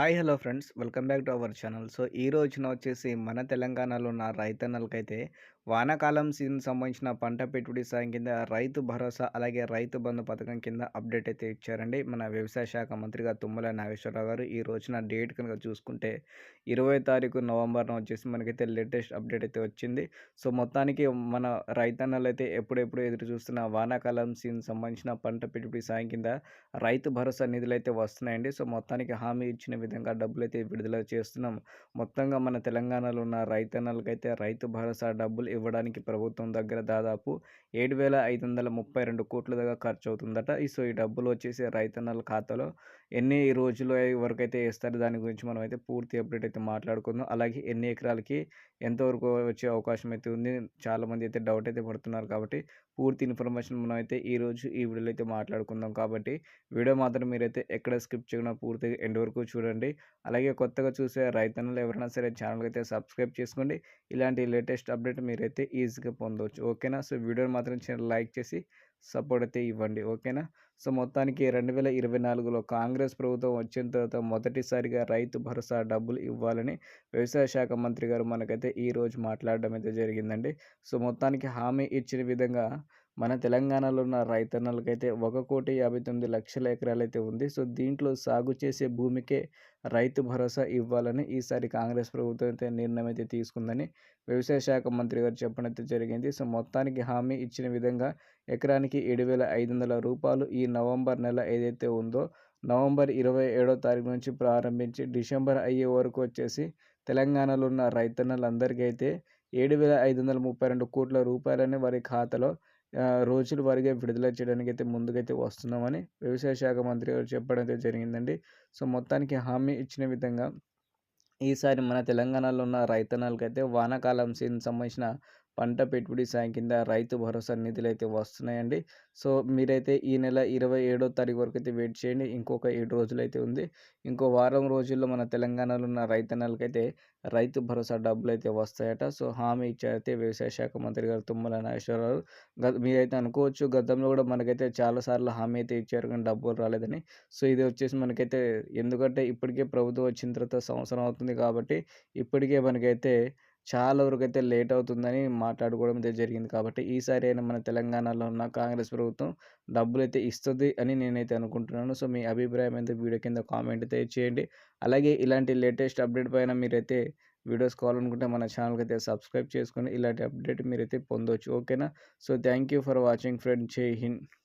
Hi hello friends. Welcome back to our channel. So ఈ రోజున వచ్చేసి మన తెలంగాణలో ఉన్న రైతన్నలకైతే వానాకాలం సీజన్ సంబంధించిన పంట పెట్టుబడి సాయం కింద రైతు భరోసా అలాగే రైతు బంధు పథకం కింద అప్డేట్ అయితే ఇచ్చారండి. మన వ్యవసాయ శాఖ మంత్రిగా తుమ్మల నాగేశ్వరరావు గారు ఈ రోజున డేట్ కనుక చూసుకుంటే ఇరవై తారీఖు నవంబర్న వచ్చేసి మనకైతే లేటెస్ట్ అప్డేట్ అయితే వచ్చింది. సో మొత్తానికి మన రైతన్నలు అయితే ఎప్పుడెప్పుడు ఎదురు చూస్తున్న వానాకాలం సీజన్ సంబంధించిన పంట పెట్టుబడి సాయం కింద రైతు భరోసా నిధులు అయితే వస్తున్నాయండి. సో మొత్తానికి హామీ ఇచ్చిన విధంగా డబ్బులు అయితే విడుదల చేస్తున్నాం. మొత్తంగా మన తెలంగాణలో ఉన్న రైతన్నలకైతే రైతు భరోసా డబ్బులు ఇవ్వడానికి ప్రభుత్వం దగ్గర దాదాపు ఏడు వేల ఐదు వందల ముప్పై రెండు కోట్ల దాకా ఖర్చు అవుతుందట సో ఈ డబ్బులు వచ్చేసి రైతన్నల ఖాతాలో ఎన్ని రోజులు వరకు అయితే వేస్తారు దాని గురించి మనం అయితే పూర్తి అప్డేట్ అయితే మాట్లాడుకుందాం. అలాగే ఎన్ని ఎకరాలకి ఎంతవరకు వచ్చే అవకాశం అయితే ఉంది? చాలామంది అయితే డౌట్ అయితే పడుతున్నారు కాబట్టి పూర్తి ఇన్ఫర్మేషన్ మనం అయితే ఈరోజు ఈ వీడియోలో అయితే మాట్లాడుకుందాం. కాబట్టి వీడియో మాత్రం మీరైతే ఎక్కడ స్కిప్ చేయకుండా పూర్తిగా ఎండ్ వరకు చూడండి. అలాగే కొత్తగా చూసే రైతన్నులు ఎవరైనా సరే ఛానల్కి అయితే సబ్స్క్రైబ్ చేసుకోండి. ఇలాంటి లేటెస్ట్ అప్డేట్ మీరైతే ఈజీగా పొందవచ్చు. ఓకేనా? సో వీడియోని మాత్రం లైక్ చేసి సపోర్ట్ అయితే ఇవ్వండి. ఓకేనా? సో మొత్తానికి రెండు వేల ఇరవై నాలుగులో కాంగ్రెస్ ప్రభుత్వం వచ్చిన తర్వాత మొదటిసారిగా రైతు భరోసా డబ్బులు ఇవ్వాలని వ్యవసాయ శాఖ మంత్రి గారు మనకైతే ఈరోజు మాట్లాడడం అయితే జరిగిందండి. సో మొత్తానికి హామీ ఇచ్చిన విధంగా మన తెలంగాణలో ఉన్న రైతన్నలకైతే ఒక కోటి యాభై తొమ్మిది లక్షల ఎకరాలు అయితే ఉంది. సో దీంట్లో సాగు చేసే భూమికే రైతు భరోసా ఇవ్వాలని ఈసారి కాంగ్రెస్ ప్రభుత్వం అయితే నిర్ణయం అయితే తీసుకుందని వ్యవసాయ శాఖ మంత్రి గారు చెప్పడం అయితే జరిగింది. సో మొత్తానికి హామీ ఇచ్చిన విధంగా ఎకరానికి ఏడు వేల ఐదు వందల రూపాయలు ఈ నవంబర్ నెల ఏదైతే ఉందో నవంబర్ ఇరవై ఏడో తారీఖు నుంచి ప్రారంభించి డిసెంబర్ అయ్యే వరకు వచ్చేసి తెలంగాణలో ఉన్న రైతన్నలందరికీ అయితే ఏడు వేల ఐదు వందల ముప్పై రెండు కోట్ల రూపాయలని వారి ఖాతాలో రోజుల వారిగా విడుదల చేయడానికి అయితే ముందుకైతే వస్తున్నామని వ్యవసాయ శాఖ మంత్రి గారు చెప్పడం అయితే జరిగిందండి. సో మొత్తానికి హామీ ఇచ్చిన విధంగా ఈసారి మన తెలంగాణలో ఉన్న రైతన్నలకైతే వానాకాలం సీజన్ సంబంధించిన పంట పెట్టుబడి సాయం కింద రైతు భరోసా నిధులు అయితే వస్తున్నాయండి. సో మీరైతే ఈ నెల ఇరవై ఏడో తారీఖు వరకు అయితే వెయిట్ చేయండి. ఇంకొక ఏడు రోజులు అయితే ఉంది. ఇంకో వారం రోజుల్లో మన తెలంగాణలో ఉన్న రైతన్నలకైతే రైతు భరోసా డబ్బులు అయితే వస్తాయట. సో హామీ ఇచ్చారైతే వ్యవసాయ శాఖ మంత్రి గారు తుమ్మల నాగేశ్వరరావు గత మీరైతే అనుకోవచ్చు గతంలో కూడా మనకైతే చాలాసార్లు హామీ అయితే ఇచ్చారు కానీ డబ్బులు రాలేదని. సో ఇది వచ్చేసి మనకైతే ఎందుకంటే ఇప్పటికే ప్రభుత్వం వచ్చిన తర్వాత సంవత్సరం అవుతుంది కాబట్టి ఇప్పటికే మనకైతే చాలా వరకు అయితే లేట్ అవుతుందని మాట్లాడుకోవడం అయితే జరిగింది. కాబట్టి ఈసారి అయినా మన తెలంగాణలో ఉన్న కాంగ్రెస్ ప్రభుత్వం డబ్బులు అయితే ఇస్తుంది అని నేనైతే అనుకుంటున్నాను. సో మీ అభిప్రాయం అయితే వీడియో కింద కామెంట్ అయితే చేయండి. అలాగే ఇలాంటి లేటెస్ట్ అప్డేట్ పైన మీరైతే వీడియోస్ కావాలనుకుంటే మన ఛానల్కి అయితే సబ్స్క్రైబ్ చేసుకొని ఇలాంటి అప్డేట్ మీరైతే పొందవచ్చు ఓకేనా? So thank you for watching friend. Jai Hind.